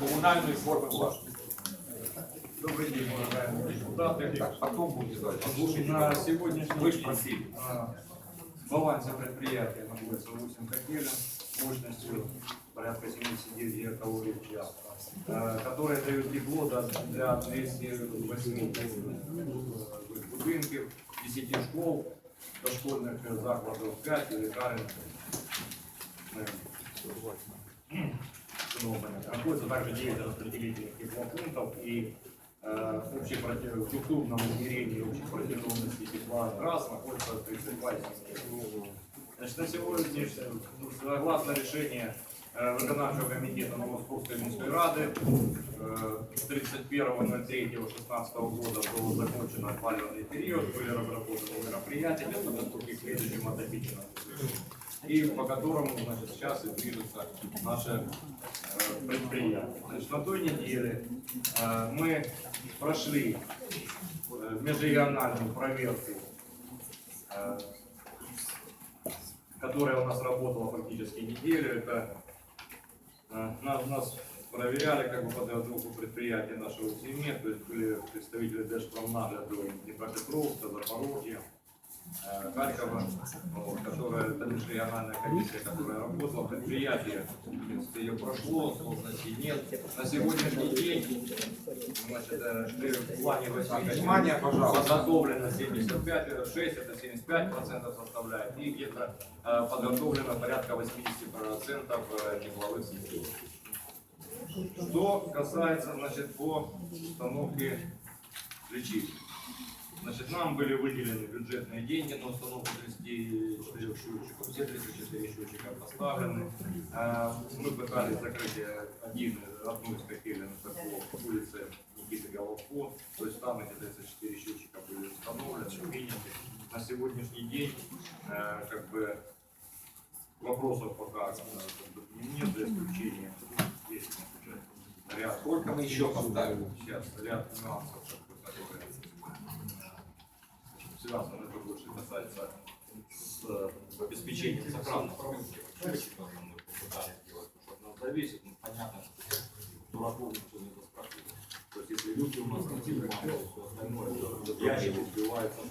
комунальної форми власності. Добрый день, уважаемые депутаты. Так, потом будет дальше. На сегодняшний Вы ж день просили. а, в балансе предприятия находится 8 котелен мощностью порядка 79 гигакалорий в час, а, которые дают тепло до- для 208 будинків, 10 школ, дошкольних закладів 5 і лікарень. Чернобыля. Находится также 9 распределительных теплопунктов и э, в структурном измерении общей протяженности тепла трасс находится 32 Значит, на сегодня, ну, согласно решению э, виконавчого комитета Новосковской міської ради, э, 31.03.16 года был закончен опаливный период, были разработаны мероприятия к следующему отопительному сезону и по которому значит, сейчас и движется наше э, предприятие. Значит, на той неделе э, мы прошли э, межрегиональную проверку, э, которая у нас работала фактически неделю. Это нас, нас проверяли как бы подготовку предприятия нашего семьи, то есть были представители Держпромнагляда Днепропетровска, Запорожья, Харькова, вот, которая, межрегиональная комиссия, которая работала, предприятие, в принципе, ее прошло, сложностей нет. На сегодняшний день, значит, э, в плане 8 Внимание, пожалуйста. подготовлено 75, э, 6, это 75 процентов составляет, и где-то э, подготовлено порядка 80 процентов э, тепловых сетей. Что касается, значит, по установке лечильни. Значит, нам были выделены бюджетные деньги на установку 34 счетчиков. Все 34 счетчика поставлены. Э, Мы пытались закрыть э, один, одну из котелен это по улице Никиты Головко. То есть там эти 34 счетчика были установлены, приняты. На сегодняшний день э, как бы вопросов пока э, нет для исключения. Есть ряд Сколько мы еще поставим? Сейчас ряд нюансов, связаны, это больше касается с э, обеспечением сохранности. Там мы попытались делать, что от нас зависит, ну, понятно, что дураков никто не заспрашивает. То есть, если люди у нас не все остальное, ящик убивается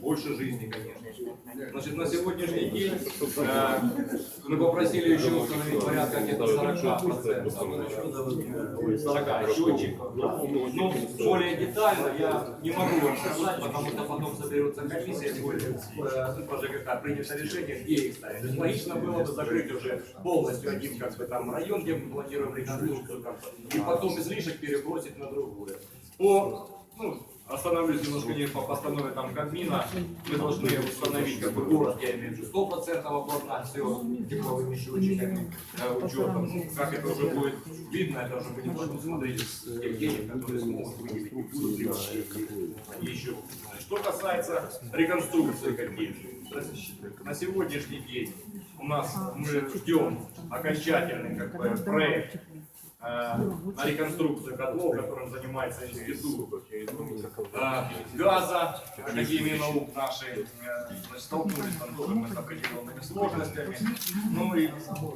Больше жизни, конечно. Значит, на сегодняшний день э, мы попросили еще установить порядка где-то 40 процентов, 40 счетчиков. Ну, более детально я не могу вам сказать, потому что потом соберется комиссия, будет э, по ЖКХ принято решение, где их ставить. Логично было бы закрыть уже полностью один как бы там район, где мы планируем реконструкцию, бы, и потом излишек перебросить на другую. По, ну, остановлюсь немножко не по постанове там Кабмина, мы должны установить как бы город, я имею в виду, 100% обладнать все тепловыми счетчиками, э, учетом. Ну, как это уже будет видно, это уже будем потом смотреть с тех денег, которые смогут выделить, еще. Что касается реконструкции есть на сегодняшний день у нас мы ждем окончательный как бы, проект на реконструкцию котлов, которым занимается институт э, газа, Академии наук нашей, значит, столкнулись там тоже с определенными сложностями. Ну и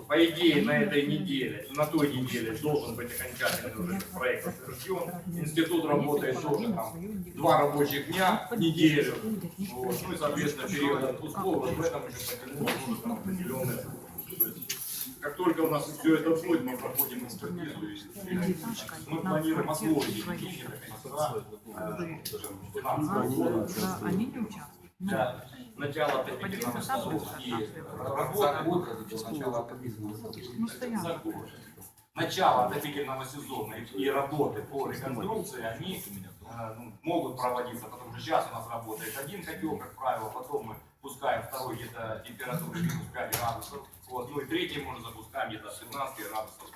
по идее на этой неделе, на той неделе должен быть окончательный уже проект утвержден. Институт работает тоже там два рабочих дня неделю. Вот. Ну и, соответственно, период отпусков, вот в этом еще определенные. Как только у нас все это будет, мы проходим экспертизу. Мы планируем освоить э, Они не участвуют. Сезона. Ну, стоят. за год. Начало отопительного сезона и, и работы по реконструкции, они э, ну, могут проводиться, потому что сейчас у нас работает один котел, как правило, потом мы пускаем второй где-то температуры минус 5 градусов, вот, ну и третий уже запускаем где-то 17 градусов.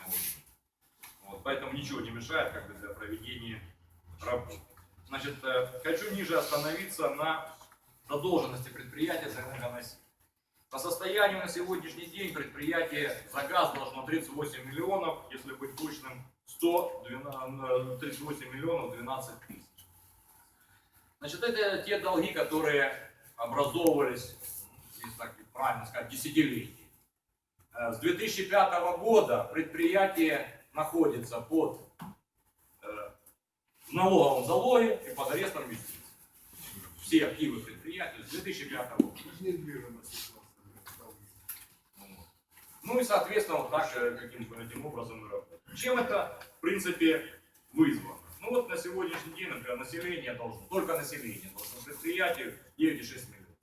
Вот, поэтому ничего не мешает как бы, для проведения работы. Значит, э, хочу ниже остановиться на задолженности предприятия за энергоноситель. По состоянию на сегодняшний день предприятие за газ должно 38 миллионов, если быть точным, 112, 38 миллионов 12 тысяч. Значит, это те долги, которые образовывались, если так правильно сказать, десятилетия. Э, С 2005 года предприятие находится под э, в налоговом залоге и под арестом юстиции. Все активы предприятия с 2005 года. Ну и, соответственно, вот так каким-то образом. Чем это, в принципе, вызвано? Ну вот на сегодняшний день, например, население должно, только население должно предприятию 9,6 миллионов.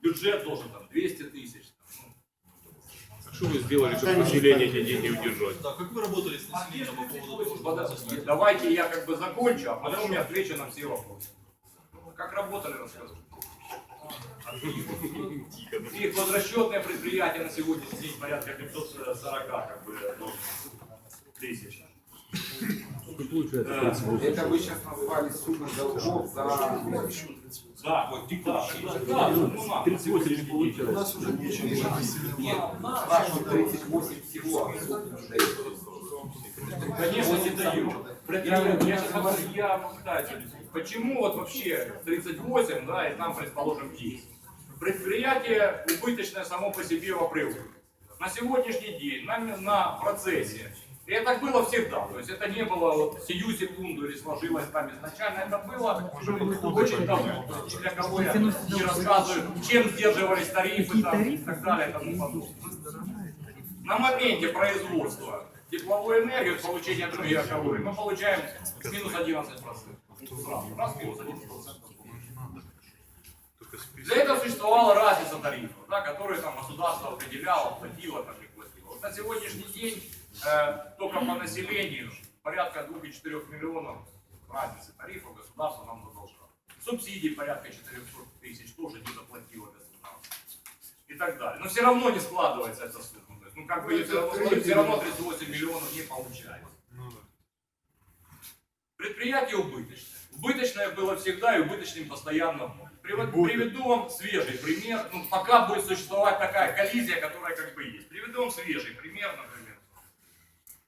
Бюджет должен там 200 тысяч. там, ну, Что вы сделали, чтобы население эти деньги удержать? Да, как вы работали с населением по поводу того, что Подожди, давайте я как бы закончу, а потом я отвечу на все вопросы. Как работали, расскажу. И квадросчетное предприятие на сегодняшний день порядка 540 как бы, ну, тысяч. Это вы сейчас назвали сумму долгов за... Да, вот, да, да, да, ну, на, на сегодняшний день. у нас уже нечего Нет, спрашиваю 38 всего. дают? Конечно, не дают. Я, сейчас я пытаюсь. Почему вот вообще 38, да, и там, предположим, 10? Предприятие убыточное само по себе в апреле. На сегодняшний день, на, на процессе, и это было всегда, то есть это не было вот сию секунду или сложилось там изначально, это было очень давно. То есть Для кого я не рассказываю, чем сдерживались тарифы там, и так далее и тому подобное. На моменте производства тепловой энергии, получения других калорий, мы получаем минус 11%. Сразу, раз, минус 11%. Для этого существовала разница тарифов, да, которые там государство определяло, платило, там не платило. Вот на сегодняшний день только по населению порядка 2,4 миллионов разницы тарифов государство нам задолжало. Субсидий порядка 400 тысяч тоже не заплатило государство. И так далее. Но все равно не складывается эта сумма. Есть, ну как бы если равно сложить, все равно 38 миллионов не получается. Предприятие убыточное. Убыточное было всегда и убыточным постоянно будет. Приведу вам свежий пример. Ну, пока будет существовать такая коллизия, которая как бы есть. Приведу вам свежий пример, например.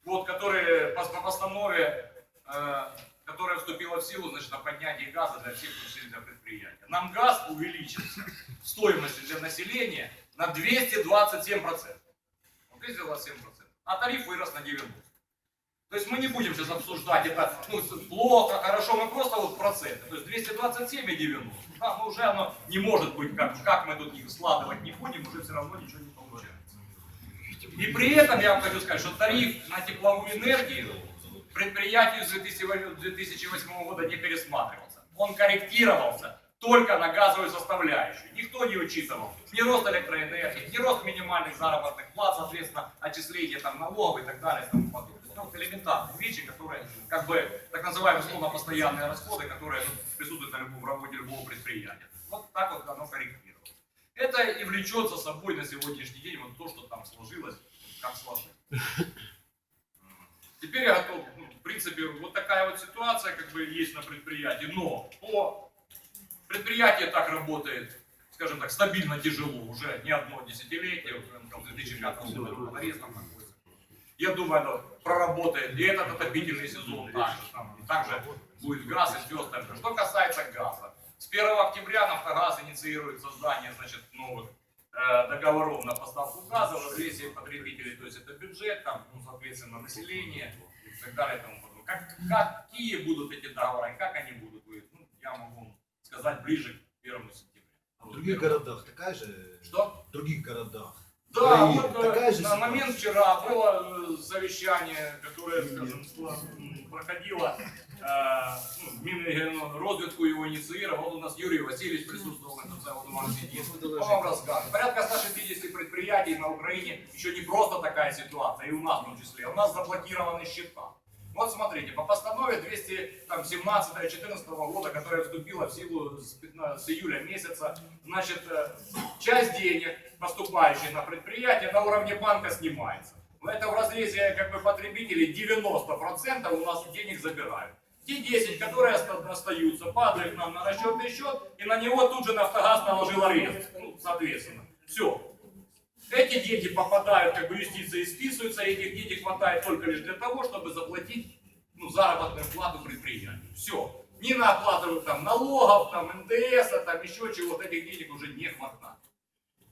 Вот, который по, по постанове, э, которая вступила в силу, значит, о поднятии газа для всех населения предприятия. Нам газ увеличился в стоимости для населения на 227%. Вот 227%. А тариф вырос на 90%. То есть мы не будем сейчас обсуждать это ну, плохо, хорошо, мы просто вот проценты. То есть 227 и 90. Да, ну уже оно не может быть, как, как мы тут их складывать не будем, уже все равно ничего не получается. И при этом я вам хочу сказать, что тариф на тепловую энергию предприятию с 2008 2008 года не пересматривался. Он корректировался только на газовую составляющую. Никто не учитывал ни рост электроэнергии, ни рост минимальных заработных плат, соответственно, отчисления там, налогов и так далее. И подобное. Ну, элементарные вещи, которые, как бы, так называемые условно постоянные расходы, которые ну, присутствуют на любом работе любого предприятия. Вот так вот оно корректировалось. Это и влечет за собой на сегодняшний день вот то, что там сложилось, как сложилось. Теперь я готов, ну, в принципе, вот такая вот ситуация как бы есть на предприятии, но по предприятие так работает, скажем так, стабильно тяжело уже не одно десятилетие, ну, там, 2005 года под арестом находится. Я думаю, оно проработает и этот отопительный сезон также, там, и также будет газ и все остальное. Что касается газа, с 1 октября Нафтогаз инициирует создание значит, новых э, договоров на поставку газа в агрессии потребителей, то есть это бюджет, там, ну, соответственно, население и так далее и тому подобное. Как, какие будут эти договоры, как они будут, ну, я могу сказать ближе к 1 сентября. В других городах такая же? Что? В других городах. Да, Украина, вот такая же на ситуация? момент вчера было э, совещание, которое, скажем, проходило э, ну, Минрегионрозвитку его инициировал. Вот у нас Юрий Васильевич присутствовал на этом он сидит. Он вам расскажет. Порядка 160 предприятий на Украине еще не просто такая ситуация, и у нас в том числе. У нас заблокированы счета. Вот смотрите, по постанове 217-14 года, которая вступила в силу с, 15 с июля месяца, значит, э, часть денег, поступающих на предприятие, на уровне банка снимается. Но это в разрезе как бы потребителей 90% у нас денег забирают. Те 10, которые оста- остаются, падают нам на расчетный счет, и на него тут же Нафтогаз наложил арест. Ну, соответственно. Все. Эти деньги попадают, как бы юстиции списываются, и этих денег хватает только лишь для того, чтобы заплатить ну, заработную плату предприятию. Все. Ни на оплату там, налогов, там, НДС, там еще чего-то, этих денег уже не хватает.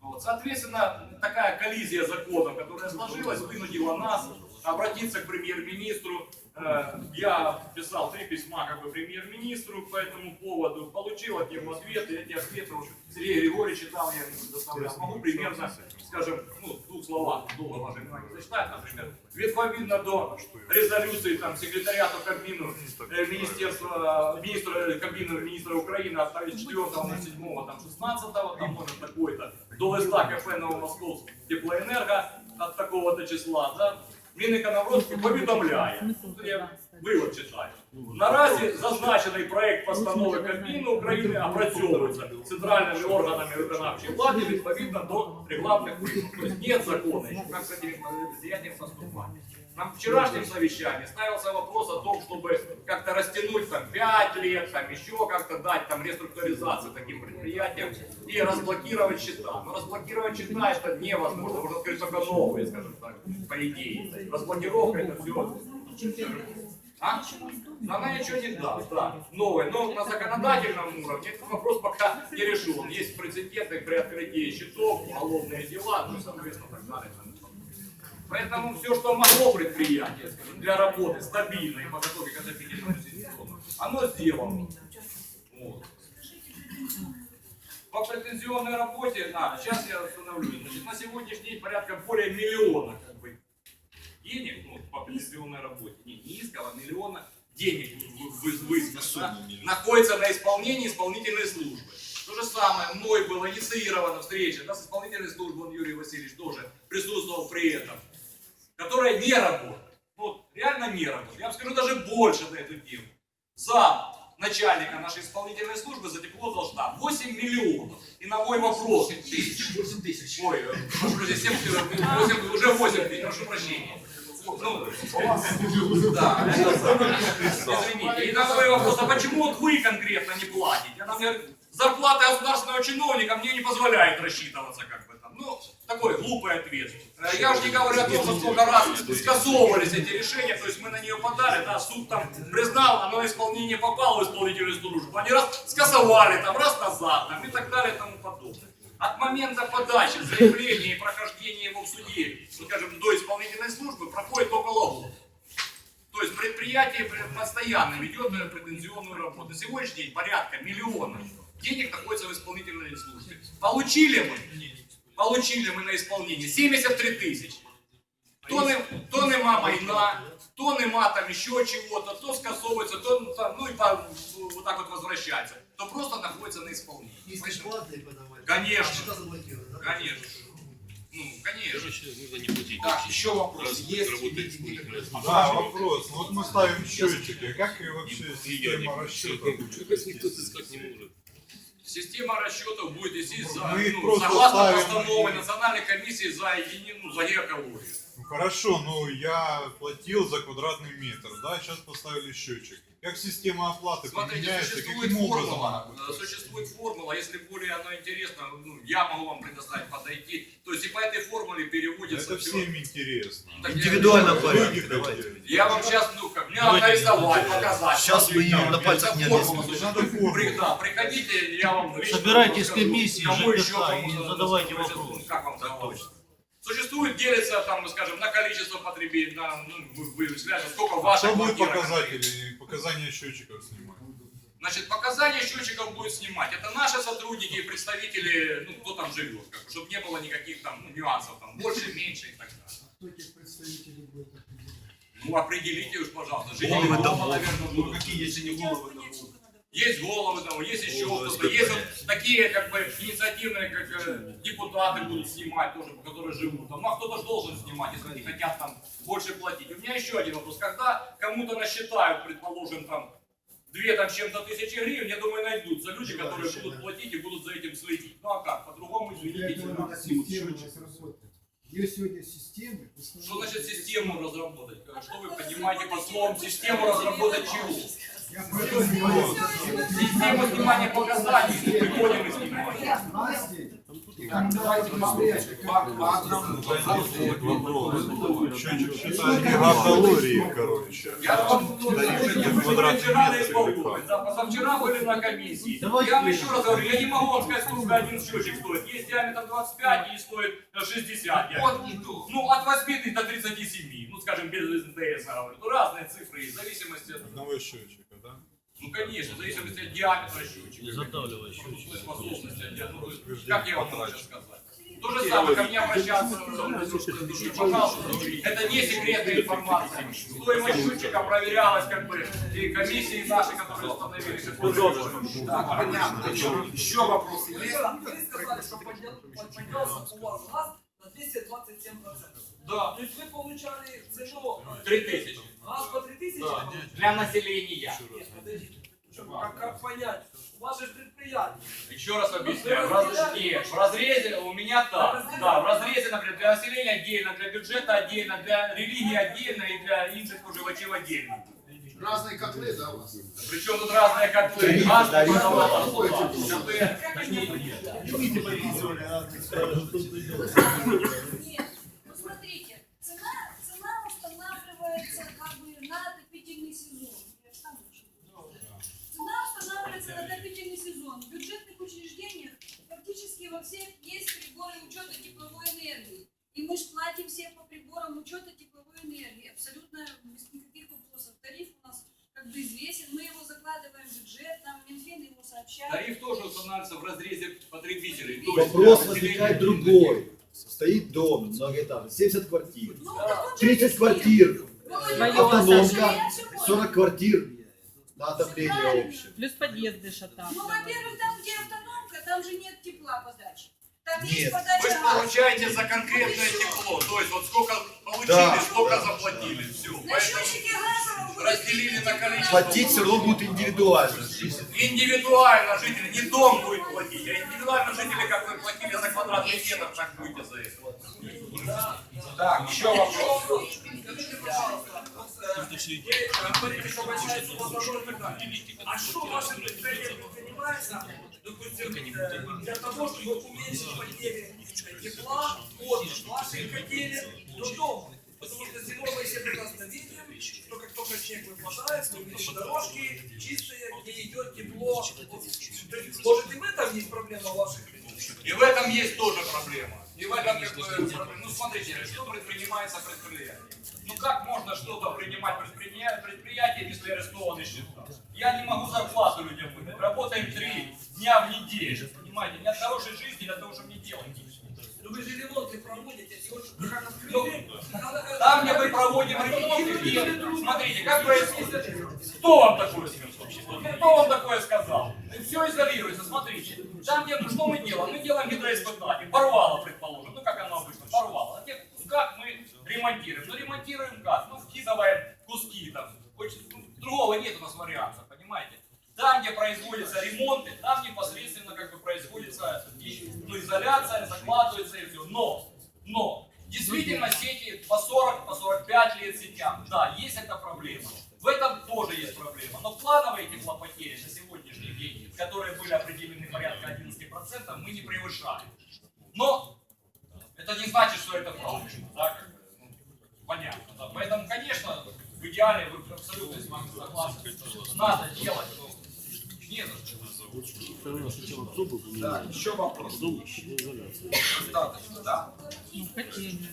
Вот. Соответственно, такая коллизия законов, которая сложилась, вынудила нас обратиться к премьер-министру. Э, Я писал три письма как бы премьер-министру по этому поводу, получил от него ответы. Эти ответы уже Сергей Григорьевич читал, я доставлял. Могу примерно, скажем, ну, в двух словах, долго ваше внимание зачитать, например. Відповідно до резолюции там, секретариата Кабмину, э, Министерства, министра, э, Кабмину министра Украины от 4.07, там, 16 там, номер такой-то, до листа КФ Новомосковськ теплоенерго от такого-то числа, да, Мінекономрозвитку повідомляє, Тут я вивод читаю. Наразі зазначений проект постанови Кабміну України опрацьовується центральними органами виконавчої влади відповідно до регламентних вимог. Тобто нет закона, як с этими изъятием поступать. На вчерашнем совещании ставился вопрос о том, чтобы как-то растянуть там 5 лет, там еще как-то дать там реструктуризацию таким предприятиям и разблокировать счета. Но разблокировать счета это невозможно, можно открыть только новые, скажем так, по идее. Разблокировка это все а? Она ничего не даст, да, новое. Но на законодательном уровне этот вопрос пока не решен. Есть прецеденты при открытии счетов, уголовные дела, ну, соответственно, так далее. Поэтому все, что могло предприятие, скажем, для работы стабильной подготовки к отопительному сезону, оно сделано. Вот. По претензионной работе, а, сейчас я установлю, значит, на сегодняшний день порядка более миллиона как бы, денег ну, по пенсионной работе, не низкого, миллиона денег вы- вы- вызвано, да, находится на исполнении исполнительной службы. То же самое мной была инициирована встреча да, с исполнительной службой, он Юрий Васильевич тоже присутствовал при этом, которая не работает. Ну, Вот, реально не работает. Я вам скажу даже больше на эту тему. Зам начальника нашей исполнительной службы за тепло должна 8 миллионов. И на мой вопрос... 8 тысяч. Ой, э, прошу прощения, 7, 8, уже 8 тысяч, прошу прощения. Ну, да, извините. И на мой вопрос, а почему вот вы конкретно не платите? Она мне говорит, зарплата государственного чиновника мне не позволяет рассчитываться как бы. Ну, такой глупый ответ. Э, Я уж не говорю о том, что сколько раз скасовывались эти решения, то есть мы на нее подали, да, суд там признал, оно исполнение попало в исполнительную службу. Они раз скасовали, там, раз назад, там, и так далее, и тому подобное. От момента подачи заявления и прохождения его в суде, скажем, до исполнительной службы проходит около года. То есть предприятие при- постоянно ведет претензионную работу. На сегодняшний день порядка миллиона денег находится в исполнительной службе. Получили мы, получили мы на исполнение 73 тысячи. То, не, то нема майна, то нема там еще чего-то, то скасовывается, то ну, там, ну и по- вот так вот возвращается, то просто находится на исполнении. Если платные Конечно. а да? Конечно. Ну, конечно. Короче, нужно не платить. Так, еще вопрос. Раз Есть работает исполнительная. Да, вопрос. Вот мы ставим счетчики. Как и вообще система расчета никто искать не может. Система расчетов будет вести за, Мы их ну, просто согласно ставим- постановой Национальной комиссии за единую, за геокологию. Ну, хорошо, но я платил за квадратный метр, да, сейчас поставили счетчик. Как система оплаты Смотрите, поменяется, существует каким образом формула, она э, существует формула, если более она интересна, ну, я могу вам предоставить, подойти. То есть и по этой формуле переводится Это всё. всем интересно. Так Индивидуально порядке. Я вам сейчас, ну как, мне надо нарисовать, показать. Сейчас мы ее на пальцах не объясним. да, приходите, я вам Собирайтесь комиссии, кому ЖКХ и надо, задавайте вопросы. Как вам захочется. Существует, делится там, скажем, на количество потребителей, на, ну, вы, вы сколько ваших Что будет квартир. показатели, показания счетчиков снимать? Значит, показания счетчиков будет снимать. Это наши сотрудники и представители, ну, кто там живет, как, чтобы не было никаких там ну, нюансов, там, больше, меньше и так далее. Кто этих представителей будет определять? Ну, определите уж, пожалуйста. Жители Головы дома, наверное, Ну будут. какие, если не головы? Есть головы там, есть еще кто-то, есть вот такие как бы инициативные, как э, депутаты будут снимать тоже, которые живут там. Ну а кто-то же должен снимать, если они хотят там больше платить. У меня еще один вопрос. Когда кому-то насчитают, предположим, там две там чем-то тысячи гривен, я думаю, найдутся люди, которые будут платить и будут за этим следить. Ну а как? По-другому, извините, не надо. Ее сегодня системы. Что значит систему разработать? Что вы понимаете под словом систему разработать чего? Систему снимания показаний, приходим и снимаем. Счетчик считает гигакалории, короче. Я позавчера были на комиссии. Я вам еще раз говорю, я не могу вам сказать, сколько один счетчик стоит. Есть диаметр 25 и стоит э, 60 диаметр. Вот не то. Ну, от 8 до 37, ну, скажем, без НДС, говорю. Ну, разные цифры, в зависимости от... Одного счетчика? Ну, конечно, в зависимости от диаметра счетчика. Изготавливая Ну, счетчик. способности от диаметра. Как я вам сейчас сказать? То же самое, ко мне обращаться, пожалуйста, это не секретная информация. Стоимость счетчика проверялась как бы и комиссии наши, которые установили. как Так, понятно. Еще вопросы есть? Вы сказали, что поднял- поднялся у вас газ на 227%. Да, То есть вы получали цену 3000 газ по 3000? Да. для населения. Нет, подождите. Как, как понять? У вас же предприятие. Еще раз объясняю. В раз- Нет, в разрезе у меня так. Да, в разрезе, например, для населения отдельно, для бюджета отдельно, для религии отдельно и для інших споживачів отдельно. Разные котлы, да, у вас? Причем тут разные котлы. Газ, водовод, КП. Нет, ну смотрите, цена, цена устанавливается как бы на отопительный сезон. Я ж сам учу. Цена устанавливается на отопительный сезон. В бюджетных учреждениях практически во всех есть приборы учета тепловой энергии. И мы же платим все по приборам учета тепловой энергии. Абсолютно без никаких вопросов. Тариф у нас как бы известен, мы его закладываем в бюджет, нам Минфин его сообщает. Тариф тоже устанавливается в разрезе потребителей. Вопрос возникает другой. Стоит дом многоэтажный, 70 квартир. Ну, так он же 30 объяснил. квартир, Володя, автономка, я всё понял. 40 квартир на отопление общее. Плюс подъезды шататься. Ну, во-первых, там, где автономка, там же нет тепла подачи. Там Нет. есть Вы же получаете за конкретное тепло. То есть вот сколько получили, Да. столько заплатили. Все. На счетчике будете разделили на количество. Платить все равно будут индивидуально. Индивидуально жители, не дом будет платить, а индивидуально жители, как вы платили за квадратный метр, так будете за это. Так, еще вопрос. А что ваше предприятие предпринимается, допустим, для того, чтобы уменьшить потери тепла от вашей котели до дома? Потому что зимой мы все прекрасно видим, что как только снег выпадает, то видим дорожки чистые, где идет тепло. Может и в этом есть проблема ваших И в этом есть тоже проблема. И в этом как бы проблема. Ну смотрите, что предпринимается предприятие? Ну как можно что-то принимать предприятие, предприятие если арестованы счета? Я не могу зарплату людям выдать. Работаем три дня в неделю. Понимаете, не от хорошей жизни, для того, чтобы не делать. Ну вы же ремонты проводите, и вот как открыли, э, Там, где мы проводим ремонт, и- смотрите, как происходит. Кто вам такое сказал? Ну, Кто вам такое сказал? Все изолируется. Там, где, что мы делаем? Мы делаем гидроиспытание. Порвало, предположим. Ну, как оно обычно, порвало. На тех мы ремонтируем. Ну, ремонтируем газ. Ну, вкидываем куски там. Очень- ну, другого нет у нас варианта, понимаете? Там, где производятся ремонты, там непосредственно как бы производится ну, изоляция, закладывается и все. Но, но, действительно сети по 40, по 45 лет сетям. Да, есть эта проблема. В этом тоже есть проблема. Но плановые теплопотери на сегодняшний день, которые были определены порядка 11%, мы не превышаем. Но это не значит, что это правильно. Да, как бы, ну, понятно. Да. Поэтому, конечно, в идеале вы абсолютно с вами согласны. Надо делать. но Не за что. Да, еще вопрос. Достаточно, да? Ну, хотели.